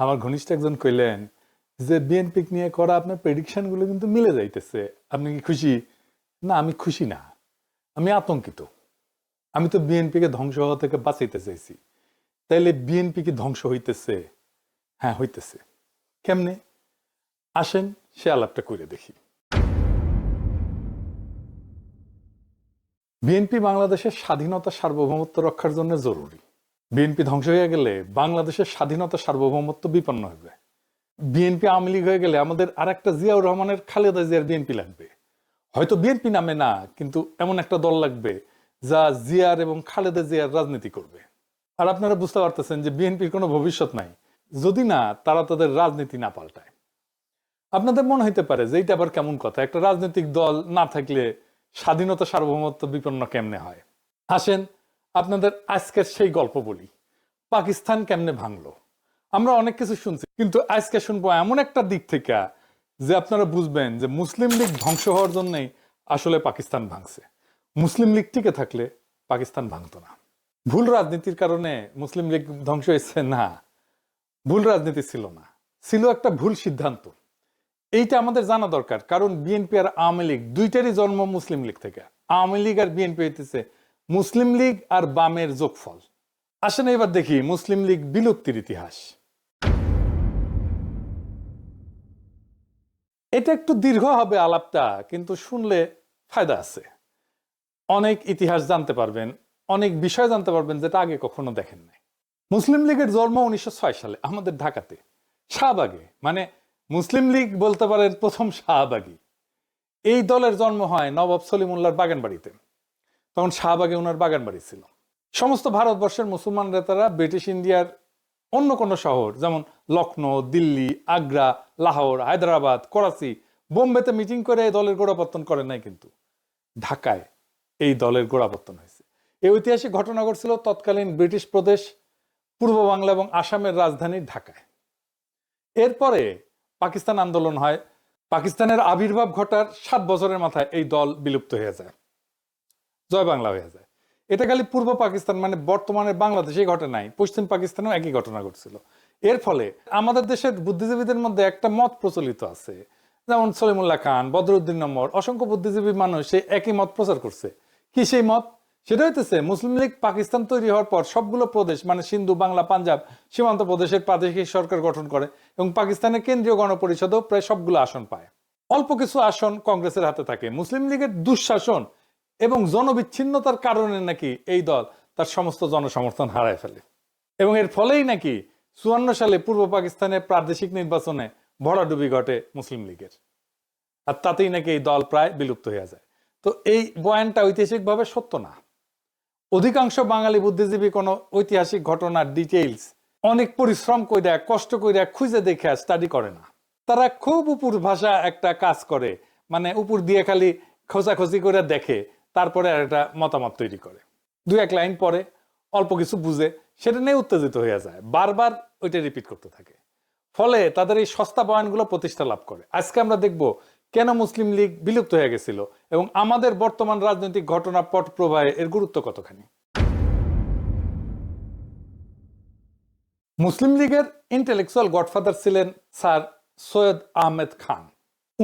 আমার ঘনিষ্ঠ একজন কইলেন যে বিএনপি নিয়ে করা আপনার প্রেডিকশনগুলো কিন্তু মিলে যাইতেছে। আপনি কি খুশি? না, আমি খুশি না। আমি আতঙ্কিত। আমি তো বিএনপিকে ধ্বংস হওয়া থেকে বাঁচাইতে চাইছি। তাইলে বিএনপি কি ধ্বংস হইতেছে? হ্যাঁ হইতেছে। কেমনে? আসেন, সে আলাপটা করে দেখি। বিএনপি বাংলাদেশের স্বাধীনতা সার্বভৌমত্ব রক্ষার জন্য জরুরি। বিএনপি ধ্বংস হয়ে গেলে বাংলাদেশের স্বাধীনতা সার্বভৌমত্ব বিপন্ন হবে। বিএনপি আওয়ামী লীগ হয়ে গেলে আমাদের আর একটা জিয়াউর রহমানের খালেদা জিয়ার বিএনপি লাগবে। হয়তো বিএনপি নামে না, কিন্তু এমন একটা দল লাগবে যা জিয়ার এবং খালেদা জিয়ার রাজনীতি করবে। আর আপনারা বুঝতে পারতেছেন যে বিএনপির কোনো ভবিষ্যৎ নাই। যদি না, তারা তাদের রাজনীতি না পাল্টায়। আপনাদের মনে হইতে পারে যে এইটা আবার কেমন কথা? একটা রাজনৈতিক দল না থাকলে স্বাধীনতা সার্বভৌমত্ব বিপন্ন কেমনে হয়? আসেন আপনাদের আজকের সেই গল্প বলি। পাকিস্তান কেমনে ভাঙলো? আমরা অনেক কিছু শুনছি, কিন্তু আজকে শুনব এমন একটা দিক থেকে যে আপনারা বুঝবেন যে মুসলিম লীগ ধ্বংস হওয়ার জন্যই আসলে পাকিস্তান ভাঙছে। মুসলিম লীগ টিকে থাকলে পাকিস্তান ভাঙতো না। ভুল রাজনীতির কারণে মুসলিম লীগ ধ্বংস হয়েছে? না, ভুল রাজনীতি ছিল না। ছিল একটা ভুল সিদ্ধান্ত। এইটা আমাদের জানা দরকার, কারণ বিএনপি আর আওয়ামী লীগ দুইটারই জন্ম মুসলিম লীগ থেকে। আওয়ামী লীগ আর বিএনপি হইতেছে মুসলিম লীগ আর বামের যোগফল। আসেন এবার দেখি মুসলিম লীগ বিলুপ্তির ইতিহাস। এটা একটু দীর্ঘ হবে আলাপটা, কিন্তু শুনলে ফায়দা আছে। অনেক ইতিহাস জানতে পারবেন, অনেক বিষয় জানতে পারবেন যেটা আগে কখনো দেখেন নাই। মুসলিম লীগের জন্ম উনিশশো ছয় সালে, আমাদের ঢাকাতে। শাহবাগে মানে মুসলিম লীগ বলতে পারেন প্রথম শাহবাগী। এই দলের জন্ম হয় নবাব সলিমুল্লাহর বাগান বাড়িতে তখন শাহবাগে ওনার বাগান বাড়ি ছিল। সমস্ত ভারতবর্ষের মুসলমান নেতারা ব্রিটিশ ইন্ডিয়ার অন্য কোনো শহর, যেমন লখনৌ, দিল্লি, আগ্রা, লাহোর, হায়দ্রাবাদ, করাচি, বোম্বেতে মিটিং করে এই দলের গোড়াপত্তন করেন নাই কিন্তু। ঢাকায় এই দলের গোড়াপত্তন হয়েছে। এই ঐতিহাসিক ঘটনা ঘটছিল তৎকালীন ব্রিটিশ প্রদেশ, পূর্ব বাংলা এবং আসামের রাজধানী ঢাকায়। এরপরে পাকিস্তান আন্দোলন হয়। পাকিস্তানের আবির্ভাব ঘটার সাত বছরের মাথায় এই দল বিলুপ্ত হয়ে যায়। জয় বাংলা হয়ে যায়। এটা খালি পূর্ব পাকিস্তান মানে বর্তমানে বাংলাদেশে ঘটে নাই, পশ্চিম পাকিস্তানেও একই ঘটনা ঘটছিল। এর ফলে আমাদের দেশের বুদ্ধিজীবীদের মধ্যে একটা মত প্রচলিত আছে, যেমন সলিমুল্লাহ খান, বদরুদ্দিন নম্বর অসংখ্য বুদ্ধিজীবী মানুষ সেই একই মত প্রচার করছে। কি সেই মত? সেটা হইতেছে মুসলিম লীগ পাকিস্তান তৈরি হওয়ার পর সবগুলো প্রদেশ মানে সিন্ধু, বাংলা, পাঞ্জাব, সীমান্ত প্রদেশের প্রাদেশিক সরকার গঠন করে এবং পাকিস্তানের কেন্দ্রীয় গণপরিষদও প্রায় সবগুলো আসন পায়। অল্প কিছু আসন কংগ্রেসের হাতে থাকে। মুসলিম লীগের দুঃশাসন এবং জনবিচ্ছিন্নতার কারণে নাকি এই দল তার সমস্ত জনসমর্থন হারায় ফেলে। এবং এর ফলেই নাকি চুয়ান্ন সালে পূর্ব পাকিস্তানের প্রাদেশিক নির্বাচনে ভরাডুবি ঘটে মুসলিম লীগের। আর তাতেই নাকি এই দল প্রায় বিলুপ্ত হয়ে যায়। তো এই বয়ানটা ঐতিহাসিকভাবে সত্য না। অধিকাংশ বাঙালি বুদ্ধিজীবী কোনো ঐতিহাসিক ঘটনার ডিটেইলস অনেক পরিশ্রম কইরা, কষ্ট কইরা খুঁজে দেখে স্টাডি করে না। তারা খুব উপর ভাষা একটা কাজ করে। মানে উপর দিয়ে খালি খোঁজাখোঁজি করে দেখে তারপরে আর একটা মতামত তৈরি করে। দু এক লাইন পরে অল্প কিছু বুঝে সেটা নিয়ে উত্তেজিত হয়ে যায়। বারবার ওইটা রিপিট করতে থাকে। ফলে তাদের এই সস্তা বয়ানগুলো প্রতিষ্ঠা লাভ করে। আজকে আমরা দেখব কেন মুসলিম লীগ বিলুপ্ত হয়ে গেছিল এবং আমাদের বর্তমান রাজনৈতিক ঘটনা পট প্রবাহে এর গুরুত্ব কতখানি। মুসলিম লীগের ইন্টেলেকচুয়াল গডফাদার ছিলেন স্যার সৈয়দ আহমেদ খান।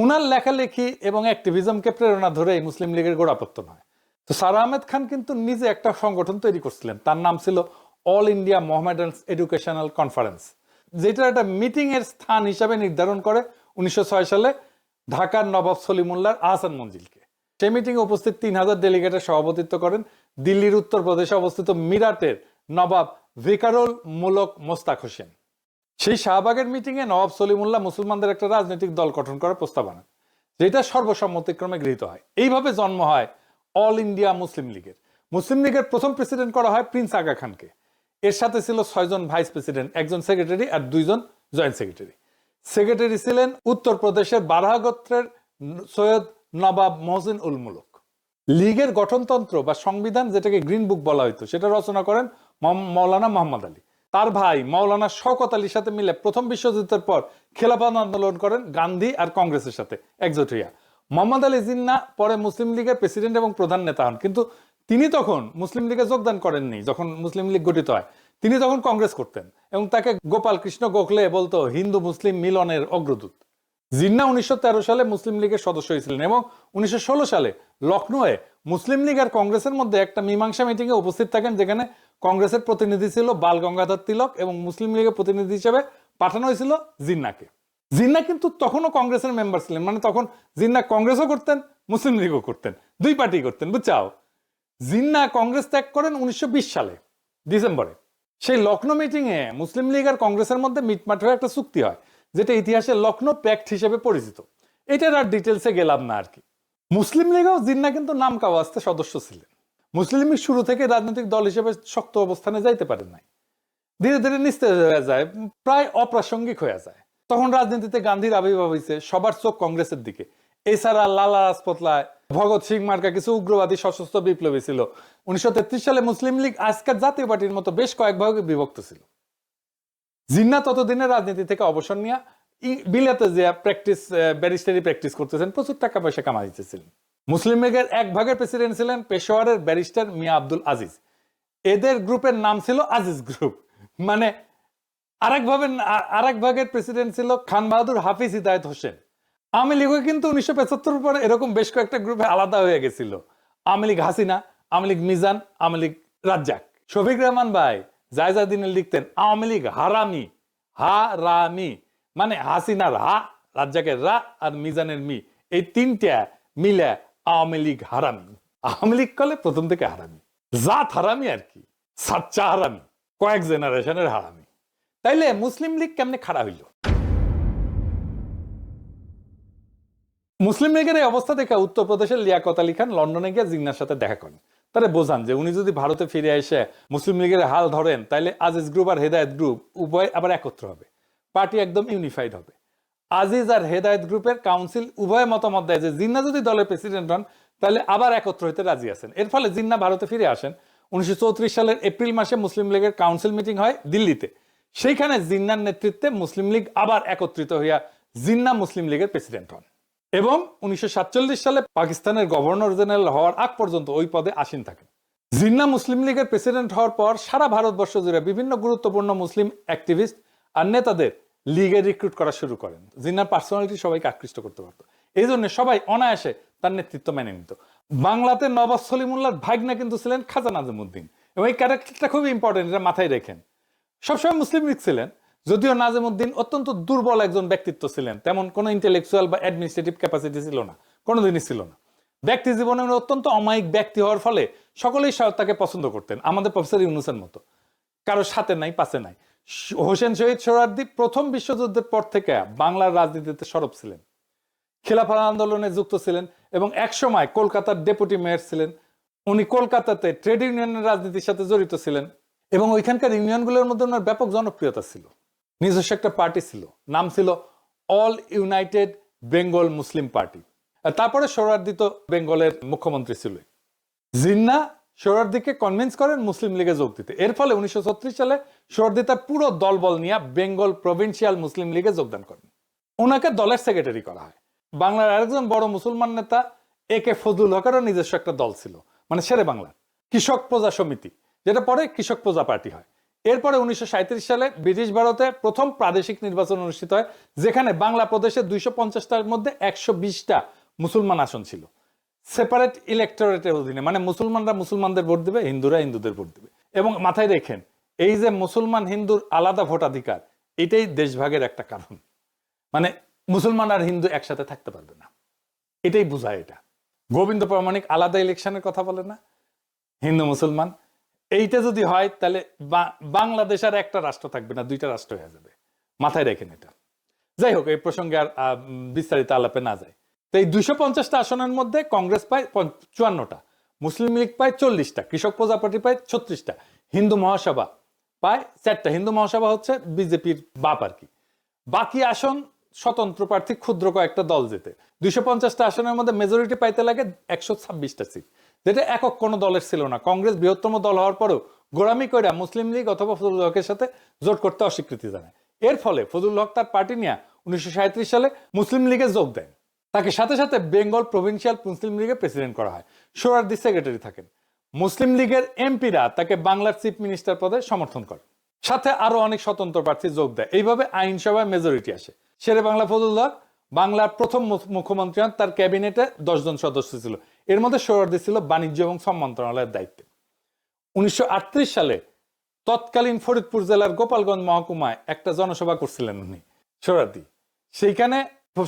উনার লেখালেখি এবং অ্যাক্টিভিজমকে প্রেরণা ধরেই মুসলিম লীগের গোড়াপত্তন হয় তো স্যার আহমেদ খান কিন্তু নিজে একটা সংগঠন তৈরি করছিলেন। তার নাম ছিল all India Mohammedan educational conference, যেটা একটা মিটিং এর স্থান হিসাবে নির্ধারণ করে উনিশশো ছয় সালে ঢাকার নবাব সলিমুল্লাহর আহসান মঞ্জিলকে। সেই মিটিংয়ে উপস্থিত তিন হাজার ডেলিগেটের সভাপতিত্ব করেন দিল্লির উত্তরপ্রদেশে অবস্থিত মিরাটের নবাব ভিকারুল মুলক মোস্তাক হোসেন। সেই শাহবাগের মিটিংয়ে নবাব সলিমুল্লাহ মুসলমানদের একটা রাজনৈতিক দল গঠন করার প্রস্তাব আনেন, যেটা সর্বসম্মতিক্রমে গৃহীত হয়। এইভাবে জন্ম হয় অল ইন্ডিয়া মুসলিম লীগের মুসলিম লীগের প্রথম প্রেসিডেন্ট করা হয় প্রিন্স আগা খানকে এর সাথে ছিল ছয়জন ভাইস প্রেসিডেন্ট একজন সেক্রেটারি আর দুইজন জয়েন্ট সেক্রেটারি সেক্রেটারি ছিলেন উত্তরপ্রদেশের বারাহা গোত্রের সৈয়দ নবাব মহসিন উল মুলক। লীগের গঠনতন্ত্র বা সংবিধান যেটাকে গ্রিন বুক বলা হইতো, সেটা রচনা করেন মৌলানা মোহাম্মদ আলী। তার ভাই মৌলানা শওকত আলীর সাথে মিলে প্রথম বিশ্বযুদ্ধের পর খেলাফত আন্দোলন করেন গান্ধী আর কংগ্রেসের সাথে একজোট হইয়া। মোহাম্মদ আলী জিন্না পরে মুসলিম লীগের প্রেসিডেন্ট এবং প্রধান নেতা হন। কিন্তু তিনি তখন মুসলিম লীগে যোগদান করেননি, যখন মুসলিম লীগ গঠিত হয়। তিনি তখন কংগ্রেস করতেন এবং তাকে গোপাল কৃষ্ণ গোখলে বলতো হিন্দু মুসলিম মিলনের অগ্রদূত। জিন্না উনিশশো তেরো সালে মুসলিম লীগের সদস্য হয়েছিলেন এবং উনিশশো ষোলো সালে লখনৌয়ে মুসলিম লীগ আর কংগ্রেসের মধ্যে একটা মীমাংসা মিটিংয়ে উপস্থিত থাকেন, যেখানে কংগ্রেসের প্রতিনিধি ছিল বাল গঙ্গাধর তিলক এবং মুসলিম লীগের প্রতিনিধি হিসেবে পাঠানো হয়েছিল জিন্নাকে। জিন্না কিন্তু তখনও কংগ্রেসের মেম্বার ছিলেন মানে তখন জিন্না কংগ্রেসও করতেন, মুসলিম লীগও করতেন, দুই পার্টি করতেন, বুঝছাও? জিন্না কংগ্রেস ত্যাগ করেন উনিশশো বিশ সালে, ডিসেম্বরে। সেই লখনৌ মিটিংয়ে মুসলিম লীগ আর কংগ্রেসের মধ্যে মিটমাট হয়ে একটা চুক্তি হয়, যেটা ইতিহাসে লখনৌ প্যাক্ট হিসেবে পরিচিত। এটার আর ডিটেলসে গেলাম না আর কি। মুসলিম লীগও জিন্না কিন্তু নাম কাওয়াস্তে সদস্য ছিলেন। মুসলিম লীগ শুরু থেকে রাজনৈতিক দল হিসেবে শক্ত অবস্থানে যাইতে পারেন নাই। ধীরে ধীরে নিস্তেজ হয়ে যায়, প্রায় অপ্রাসঙ্গিক হয়ে যায়। তখন রাজনীতিতে গান্ধীর আবির্ভাব হয়েছে সবার চোখ কংগ্রেসের দিকে। এছাড়া লালা রাজপতলায় ভগৎ সিং মার্কা কিছু উগ্রবাদী সশস্ত্র বিপ্লবী ছিল। উনিশশো তেত্রিশ সালে মুসলিম লীগ আজকের জাতীয় পার্টির মতো বেশ কয়েক ভাগে বিভক্ত ছিল। জিন্না ততদিনে রাজনীতি থেকে অবসর নিয়ে বিলেতে যে প্র্যাকটিস ব্যারিস্টারি প্র্যাকটিস করতেছেন, প্রচুর টাকা পয়সা কামাইতেছিলেন। মুসলিম লীগের এক ভাগের প্রেসিডেন্ট ছিলেন পেশোয়ারের ব্যারিস্টার মিয়া আব্দুল আজিজ। এদের গ্রুপের নাম ছিল আজিজ গ্রুপ। মানে আরেক ভাবে আরেক ভাগের প্রেসিডেন্ট ছিল খান বাহাদুর হাফিজ হিদায়ত হোসেন। আওয়ামী লীগও কিন্তু উনিশশো পঁচাত্তর পরে এরকম বেশ কয়েকটা গ্রুপে আলাদা হয়ে গেছিল। আওয়ামী লীগ হাসিনা, আওয়ামী লীগ মিজান, আওয়ামী লীগ রাজ্জাক। শফিক রহমান ভাই জায়জাদিনে লিখতেন আওয়ামী লীগ হারামি হারামি। মানে হাসিনার হা, রাজ্জাকের রা আর মিজানের মি। এই তিনটা মিলে আওয়ামী লীগ হারামি। আওয়ামী লীগ কলে প্রথম থেকে হারামি। জাত হারামি আর কি। সাচ্চা হারামি। কয়েক জেনারেশনের হারামি। তাইলে মুসলিম লীগ কেমনে খাড়া হইল? মুসলিম লীগের এই অবস্থা দেখে উত্তরপ্রদেশের লিয়াকত আলী খান লন্ডনে গিয়ে জিন্নার সাথে দেখা করেন। তারা বোঝান যে উনি যদি ভারতে ফিরে এসে মুসলিম লীগের হাল ধরেন তাহলে আজিজ গ্রুপ আর হেদায়ত গ্রুপ উভয় আবার একত্র হবে। পার্টি একদম ইউনিফাইড হবে। আজিজ আর হেদায়ত গ্রুপের কাউন্সিল উভয় মতামত দেয় যে জিন্না যদি দলের প্রেসিডেন্ট হন, তাহলে আবার একত্র হইতে রাজি আছেন। এর ফলে জিন্না ভারতে ফিরে আসেন। উনিশশো সালের এপ্রিল মাসে মুসলিম লীগের কাউন্সিল মিটিং হয় দিল্লিতে। সেইখানে জিন্নার নেতৃত্বে মুসলিম লীগ আবার একত্রিত হইয়া জিন্না মুসলিম লীগের প্রেসিডেন্ট হন। এবং উনিশশো সাতচল্লিশ সালে পাকিস্তানের গভর্নর জেনারেল হওয়ার আগ পর্যন্ত ওই পদে আসীন থাকেন। জিন্না মুসলিম লীগের প্রেসিডেন্ট হওয়ার পর সারা ভারতবর্ষ জুড়ে বিভিন্ন গুরুত্বপূর্ণ মুসলিম অ্যাক্টিভিস্ট আর নেতাদের লিগে রিক্রুট করা শুরু করেন। জিন্নার পার্সোনালিটি সবাইকে আকৃষ্ট করতে পারতো। এই জন্য সবাই অনায়াসে তার নেতৃত্ব মেনে নিত। বাংলাতে নবাব সলিমুল্লাহর ভাগনা কিন্তু ছিলেন খাজা নাজিমুদ্দিন এবং এই ক্যারেক্টারটা খুবই ইম্পর্টেন্ট এটা মাথায় রেখেন। সবসময় মুসলিম লীগ ছিলেন, যদিও নাজিমুদ্দিন অত্যন্ত দুর্বল একজন ব্যক্তিত্ব ছিলেন, তেমন কোনো ইন্টেলেকচুয়াল বা অ্যাডমিনিস্ট্রেটিভ ক্যাপাসিটি ছিল না, কোনোদিনই ছিল না। ব্যক্তি জীবনে অত্যন্ত অমায়িক ব্যক্তি হওয়ার ফলে সকলেই তাকে পছন্দ করতেন, আমাদের প্রফেসর ইউনুসের মতো। কারও সাথে নাই, পাশে নাই। হোসেন শহীদ সোহরার্দি প্রথম বিশ্বযুদ্ধের পর থেকে বাংলার রাজনীতিতে সরব ছিলেন। খিলাফা আন্দোলনে যুক্ত ছিলেন এবং একসময় কলকাতার ডেপুটি মেয়র ছিলেন। উনি কলকাতাতে ট্রেড ইউনিয়নের রাজনীতির সাথে জড়িত ছিলেন এবং ওইখানকার ইউনিয়নগুলোর মধ্যে ওনার ব্যাপক জনপ্রিয়তা ছিল। নিজস্ব একটা পার্টি ছিল, নাম ছিল all united Bengal Muslim party. তারপরে সোহরার্দি তো বেঙ্গলের মুখ্যমন্ত্রী ছিল জিন্না সোহরার্দিকে কনভিন্স করেন মুসলিম লীগে যোগ দিতে। এর ফলে উনিশশো ছত্রিশ সালে সোহরার্দি তার পুরো দলবল নিয়ে বেঙ্গল প্রভিন্সিয়াল মুসলিম লীগে যোগদান করেন। ওনাকে দলের সেক্রেটারি করা হয়। বাংলার আরেকজন বড় মুসলমান নেতা, এ কে ফজলুল হকেরও নিজস্ব একটা দল ছিল মানে শেরে বাংলা, কৃষক প্রজা সমিতি, যেটা পরে কৃষক প্রজা পার্টি হয়। এরপরে উনিশশো সাঁইত্রিশ সালে ব্রিটিশ ভারতে প্রথম প্রাদেশিক নির্বাচন অনুষ্ঠিত হয়, যেখানে বাংলা প্রদেশে দুইশো পঞ্চাশটার মধ্যে একশো বিশটা মুসলমান আসন ছিল। সেপারেট ইলেকটোরেটের অধীনে মানে মুসলমানরা মুসলমানদের ভোট দেবে, হিন্দুরা হিন্দুদের ভোট দেবে। এবং মাথায় রেখেন এই যে মুসলমান হিন্দুর আলাদা ভোটাধিকার, এটাই দেশভাগের একটা কারণ। মানে মুসলমান আর হিন্দু একসাথে থাকতে পারবে না। এটাই বোঝায় এটা। গোবিন্দ প্রামাণিক আলাদা ইলেকশনের কথা বলে না। হিন্দু মুসলমান, এইটা যদি হয়, তাহলে বাংলাদেশ আর একটা রাষ্ট্র থাকবে না, দুইটা রাষ্ট্র হয়ে যাবে। মাথায় রেখেন এটা। যাই হোক, এই প্রসঙ্গে আর বিস্তারিত আলাপে না যায় তো এই দুইশো পঞ্চাশটা আসনের মধ্যে কংগ্রেস পায় চুয়ান্নটা, মুসলিম লীগ পায় চল্লিশটা, কৃষক প্রজাপতি পায় ছত্রিশটা, হিন্দু মহাসভা পায়, চারটা হিন্দু মহাসভা হচ্ছে, বিজেপির বাপ আর কি। বাকি আসন, স্বতন্ত্র প্রার্থী ক্ষুদ্র কয়েকটা দল যেতে দুইশো পঞ্চাশটা আসনের মধ্যে মেজরিটি পাইতে লাগে একশো ছাব্বিশটা সিট যেটা একক কোনো দলের ছিল না। কংগ্রেস বৃহত্তম দল হওয়ার পরেও গোড়ামি কইরা মুসলিম লীগ অথবা ফজলুল হকের সাথে জোট করতে অস্বীকৃতি জানায়। এর ফলে ফজলুল হক তার পার্টি নিয়ে উনিশশো সাঁইত্রিশ সালে মুসলিম লীগে যোগ দেন। তাকে সাথে সাথে বেঙ্গল প্রভিন্সিয়াল মুসলিম লীগের প্রেসিডেন্ট করা হয়। সোহরার্দি সেক্রেটারি থাকেন। মুসলিম লীগের এমপিরা তাকে বাংলার চিফ মিনিস্টার পদে সমর্থন করে। সাথে আরও অনেক স্বতন্ত্র প্রার্থী যোগ দেয়। এইভাবে আইনসভায় মেজরিটি আসে। শেরে বাংলা ফজলুল্লাহ বাংলার প্রথম মুখ্যমন্ত্রী হন, তার ক্যাবিনেটে দশজন সদস্য ছিল। এর মধ্যে সোহরার্দি ছিল বাণিজ্য এবং শ্রম মন্ত্রণালয়ের দায়িত্বে। উনিশশো আটত্রিশ সালে তৎকালীন ফরিদপুর জেলার গোপালগঞ্জ মহকুমায় একটা জনসভা করছিলেন উনি সোহরার্দি সেইখানে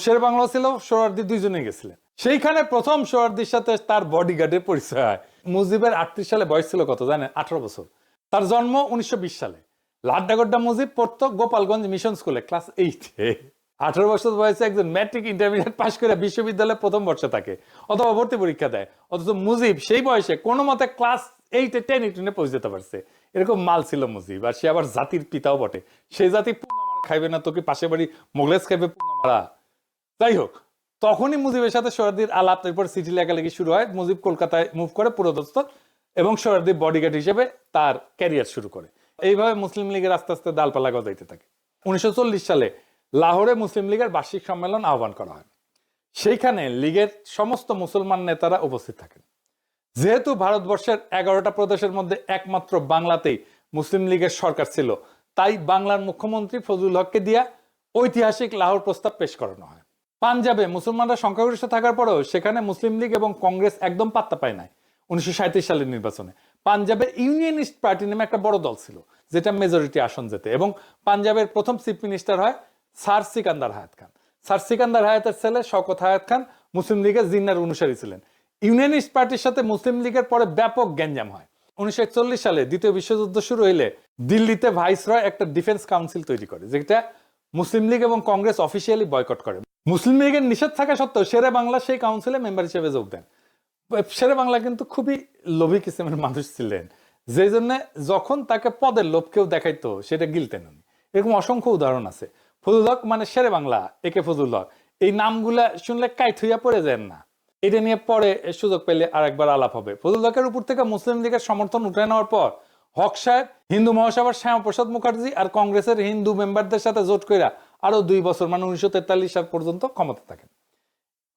শের বাংলা ছিল সোহরার্দি দুইজনে গেছিলেন। সেইখানে প্রথম সোহরার্দির সাথে তার বডিগার্ডের পরিচয় হয়। মুজিবের আটত্রিশ সালে বয়স ছিল কত জানেন? আঠারো বছর। তার জন্ম উনিশশো সালে। লাড্ডাগড্ডা মুজিব পড়তো গোপালগঞ্জ মিশন স্কুলে ক্লাস এইটে আঠারো বছর বয়সে একজন ম্যাট্রিক ইন্টারমিডিয়েট পাশ করে বিশ্ববিদ্যালয়ে প্রথম বর্ষে থাকে, অথবা ভর্তি পরীক্ষা দেয়। অথচ মুজিব সেই বয়সে কোনো মতে ক্লাস এইটে টেন টেনে পৌঁছে যেতে পারছে। এরকম মাল ছিল মুজিব, আর সে আবার জাতির পিতাও বটে। সেই জাতি পুঙ্গা খাইবে না, তোকে পাশে বাড়ি মোগলেস খাইবে পুঙ্গা মারা। যাই হোক তখনই মুজিবের সাথে সোহরার্দির আলাপ, এরপর সিটি লেখালেখি শুরু হয়। মুজিব কলকাতায় মুভ করে পুরোদস্ত এবং সোহরার্দি বডিগার্ড হিসেবে তার ক্যারিয়ার শুরু করে। এইভাবে মুসলিম লীগের আস্তে আস্তে ডালপালা গজাইতে থাকে। উনিশশো চল্লিশ সালে লাহোরে মুসলিম লীগের বার্ষিক সম্মেলন আহ্বান করা হয়। সেইখানে লীগের সমস্ত মুসলমান নেতারা উপস্থিত থাকেন। যেহেতু ভারতবর্ষের এগারোটা প্রদেশের মধ্যে একমাত্র বাংলাতেই মুসলিম লীগের সরকার ছিল, তাই বাংলার মুখ্যমন্ত্রী ফজলুল হককে দিয়া ঐতিহাসিক লাহোর প্রস্তাব পেশ করানো হয়। পাঞ্জাবে মুসলমানরা সংখ্যাগরিষ্ঠ থাকার পরেও সেখানে মুসলিম লীগ এবং কংগ্রেস একদম পাত্তা পায় নাই উনিশশো সালের নির্বাচনে। পাঞ্জাবে ইউনিয়নিস্ট পার্টি নামে একটা বড় দল ছিল, যেটা মেজরিটি আসন যেতে এবং পাঞ্জাবের প্রথম চিফ মিনিস্টার হয় স্যার সিকান্দার হায়াত খান। স্যার সিকান্দার হায়াতের ছেলে শওকত হায়াত খান মুসলিম লীগের জিন্নার অনুসারী ছিলেন। ইউনিয়নিস্ট পার্টির সাথে মুসলিম লীগের পরে ব্যাপক গ্যাঞ্জাম হয়। উনিশশো একচল্লিশ সালে দ্বিতীয় বিশ্বযুদ্ধ শুরু হইলে দিল্লিতে ভাইসরয় একটা ডিফেন্স কাউন্সিল তৈরি করে, যেটা মুসলিম লীগ এবং কংগ্রেস অফিসিয়ালি বয়কট করে। মুসলিম লীগের নিষেধ থাকা সত্ত্বেও শেরে বাংলা সেই কাউন্সিলে মেম্বার হিসেবে যোগ দেন। শেরে বাংলা কিন্তু খুবই লোভী কিসিমের মানুষ ছিলেন। যে জন্য যখন তাকে পদের লোভ কেউ দেখাইতো, সেটা গিলতেন উনি। এরকম অসংখ্য উদাহরণ আছে। ফজল হক মানে শেরে বাংলা একে ফজল হক। এই নামগুলা শুনলে কাইট হইয়া পড়ে যান না। এটা নিয়ে পরে সুযোগ পেলে আরেকবার আলাপ হবে। ফজল হকের উপর থেকে মুসলিম লীগের সমর্থন উঠে নেওয়ার পর হক সাহেব, হিন্দু মহাসভার শ্যামাপ্রসাদ মুখার্জি আর কংগ্রেসের হিন্দু মেম্বারদের সাথে জোট কইরা আরও দুই বছর মানে উনিশশো তেতাল্লিশ সাল পর্যন্ত ক্ষমতা থাকেন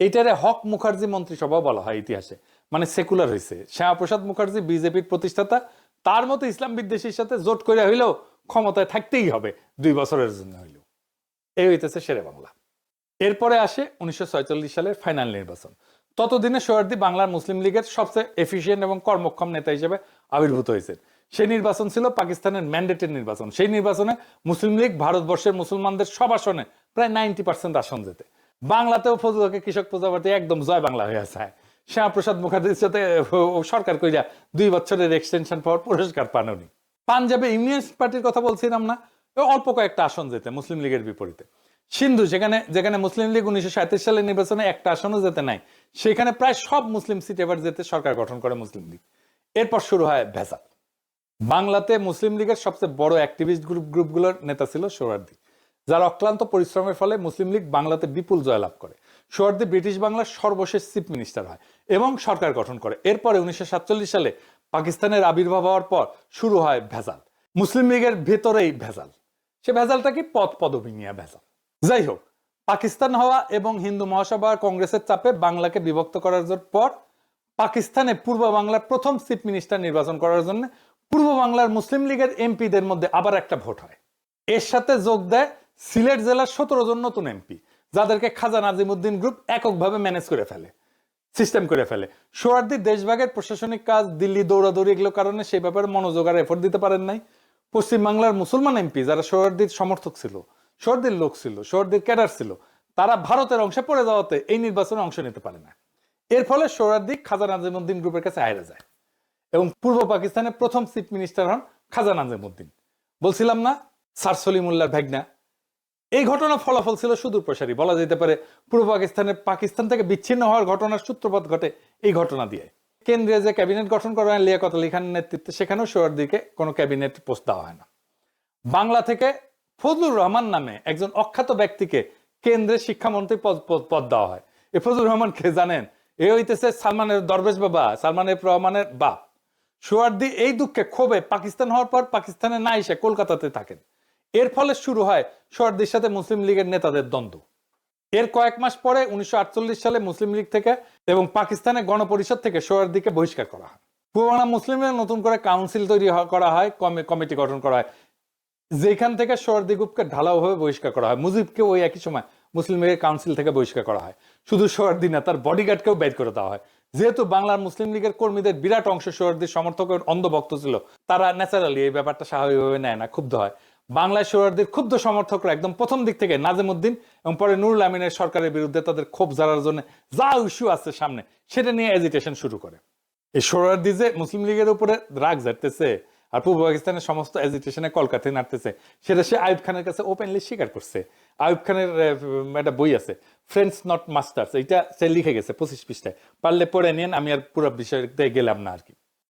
এইটারে হক মুখার্জি মন্ত্রিসভা বলা হয় ইতিহাসে। মানে সেকুলার হয়েছে শ্যামাপ্রসাদ মুখার্জি বিজেপির প্রতিষ্ঠাতা। তার মতো ইসলাম বিদ্বেষীর সাথে জোট করে হইলেও ক্ষমতায় থাকতেই হবে, দুই বছরের জন্য হইলেও। এই হইতেছে শেরে বাংলা। এরপরে আসে উনিশশো ছয়চল্লিশ সালের ফাইনাল নির্বাচন। ততদিনে সোহরার্দি বাংলার মুসলিম লীগের সবচেয়ে এফিসিয়েন্ট এবং কর্মক্ষম নেতা হিসেবে আবির্ভূত হয়েছেন সেই নির্বাচন ছিল পাকিস্তানের ম্যান্ডেটের নির্বাচন। সেই নির্বাচনে মুসলিম লীগ ভারতবর্ষের মুসলমানদের সব আসনে প্রায় নাইনটি পার্সেন্ট আসন যেতে বাংলাতেও ফজলকে কৃষক প্রজাপতি একদম জয় বাংলা হয়ে আছে। শ্যামাপ্রসাদ মুখার্জির সাথে সরকার কইরা দুই বছরের এক্সটেনশন পাওয়ার পুরস্কার পান উনি। পাঞ্জাবে ইউনিয়ন পার্টির কথা বলছিলাম না অল্প কয়েকটা আসন যেতে মুসলিম লীগের বিপরীতে। সিন্ধু, যেখানে যেখানে মুসলিম লীগ উনিশশো সালের নির্বাচনে একটা আসনও যেতে নাই, সেখানে প্রায় সব মুসলিম সিট এবার যেতে সরকার গঠন করে মুসলিম লীগ। এরপর শুরু হয় ভেজাল। বাংলাতে মুসলিম লীগের সবচেয়ে বড় অ্যাক্টিভিস্ট গ্রুপ গ্রুপগুলোর নেতা ছিল সোহরার্দি যার অক্লান্ত পরিশ্রমের ফলে মুসলিম লীগ বাংলাতে বিপুল জয়লাভ করে। সোহরার্দি ব্রিটিশ বাংলার সর্বশেষ চিফ মিনিস্টার হয় এবং সরকার গঠন করে। এরপরে উনিশশো সাতচল্লিশ সালে পাকিস্তানের আবির্ভাব হওয়ার পর শুরু হয় ভেজাল। মুসলিম লীগের ভেতরেই ভেজাল। সে ভেজালটা কি? পদ পদবি নিয়ে ভেজাল। যাই হোক, পাকিস্তান হওয়া এবং হিন্দু মহাসভা কংগ্রেসের চাপে বাংলাকে বিভক্ত করার পর পাকিস্তানে পূর্ব বাংলার প্রথম চিফ মিনিস্টার নির্বাচন করার জন্য পূর্ব বাংলার মুসলিম লীগের এমপিদের মধ্যে আবার একটা ভোট হয়। এর সাথে যোগ দেয় সিলেট জেলার সতেরো জন নতুন এমপি, যাদেরকে খাজা নাজিমুদ্দিন গ্রুপ এককভাবে ম্যানেজ করে ফেলে, সিস্টেম করে ফেলে। সোয়ার্দি দেশভাগের প্রশাসনিক কাজ, দিল্লি দৌড়াদৌড়ি এগুলো কারণে সেই ব্যাপারে মনোযোগ আর এফোর্ট দিতে পারেন নাই। পশ্চিমবাংলার মুসলমান এমপি যারা সোয়ার্দির সমর্থক ছিল, সোয়ার্দির লোক ছিল, সোয়ার্দির ক্যাডার ছিল, তারা ভারতের অংশে পড়ে যাওয়াতে এই নির্বাচনে অংশ নিতে পারে না। এর ফলে সোহরার্দি খাজা নাজিমুদ্দিন গ্রুপের কাছে হাইরা যায়। এবং পূর্ব পাকিস্তানের প্রথম চিফ মিনিস্টার হন খাজা নাজিমুদ্দিন। বলছিলাম না, স্যার সলিমুল্লাহ ভেগনা। এই ঘটনা ফলাফল ছিল সুদূর প্রসারী। বলা যেতে পারে, পূর্ব পাকিস্তানের পাকিস্তান থেকে বিচ্ছিন্ন হওয়ার ঘটনার সূত্রপাত ঘটে এই ঘটনা দিয়ে। কেন্দ্রে যে ক্যাবিনেট গঠন করা হয়, লিয়াকত আলী খানের নেতৃত্বে, সেখানেও সোহরার্দিকে কোনো ক্যাবিনেট পোস্ট দেওয়া হয় না। বাংলা থেকে ফজলুর রহমান নামে একজন অখ্যাত ব্যক্তিকে কেন্দ্রের শিক্ষামন্ত্রী পদ দেওয়া হয়। এ ফজলুর রহমান কে জানেন, এ হইতেছে সালমানের দরবেশ বাবা, সালমান এফ রহমানের বাপ। সোয়ার্দি এই দুঃখে ক্ষোভে পাকিস্তান হওয়ার পর পাকিস্তানে না এসে কলকাতাতে থাকেন। এর ফলে শুরু হয় সোয়ার্দির সাথে মুসলিম লীগের নেতাদের দ্বন্দ্ব। এর কয়েক মাস পরে উনিশশো আটচল্লিশ সালে মুসলিম লীগ থেকে এবং পাকিস্তানের গণপরিষদ থেকে সোয়ার্দিকে বহিষ্কার করা হয়। পুরোনা মুসলিমের নতুন করে কাউন্সিল তৈরি করা হয়, কমি- কমিটি গঠন করা হয়। যেখান থেকে সোহরার্দি গ্রুপকে ঢালাওভাবে বহিষ্কার করা হয়। মুজিবকে ওই একই সময় মুসলিম লীগের কাউন্সিল থেকে বহিষ্কার করা হয়। শুধু সোহরার্দি না, তার বডিগার্ডকেও বের করে দেওয়া হয়। যেহেতু বাংলার মুসলিম লীগের কর্মীদের বিরাট অংশ সোহরার্দির সমর্থকের অন্ধভক্ত ছিল, তারা ন্যাচারালি এই ব্যাপারটা স্বাভাবিকভাবে নেয় না, ক্ষুব্ধ হয়। বাংলায় সোহরার্দির ক্ষুব্ধ সমর্থকরা একদম প্রথম দিক থেকে নাজিমুদ্দিন এবং পরে নুরুল আমিনের সরকারের বিরুদ্ধে তাদের ক্ষোভ জারার জন্য যা ইস্যু আছে সামনে, সেটা নিয়ে এজিটেশন শুরু করে। এই সোহরার্দি যে মুসলিম লীগের উপরে রাগ ঝাড়তেছে আর পূর্ব পাকিস্তানের সমস্ত এজিটেশনে কলকাতায় নাড়তেছে। সেটা সে আয়ুব খানের কাছে ওপেনলি স্বীকার করছে। আয়ুব খানের একটা বই আছে ফ্রেন্ডস নট মাস্টার্স এইটা সে লিখে গেছে পঁচিশ পৃষ্ঠায়। পারলে পড়ে নিন আমি আর পুরো বিষয়তে গেলাম না আর কি।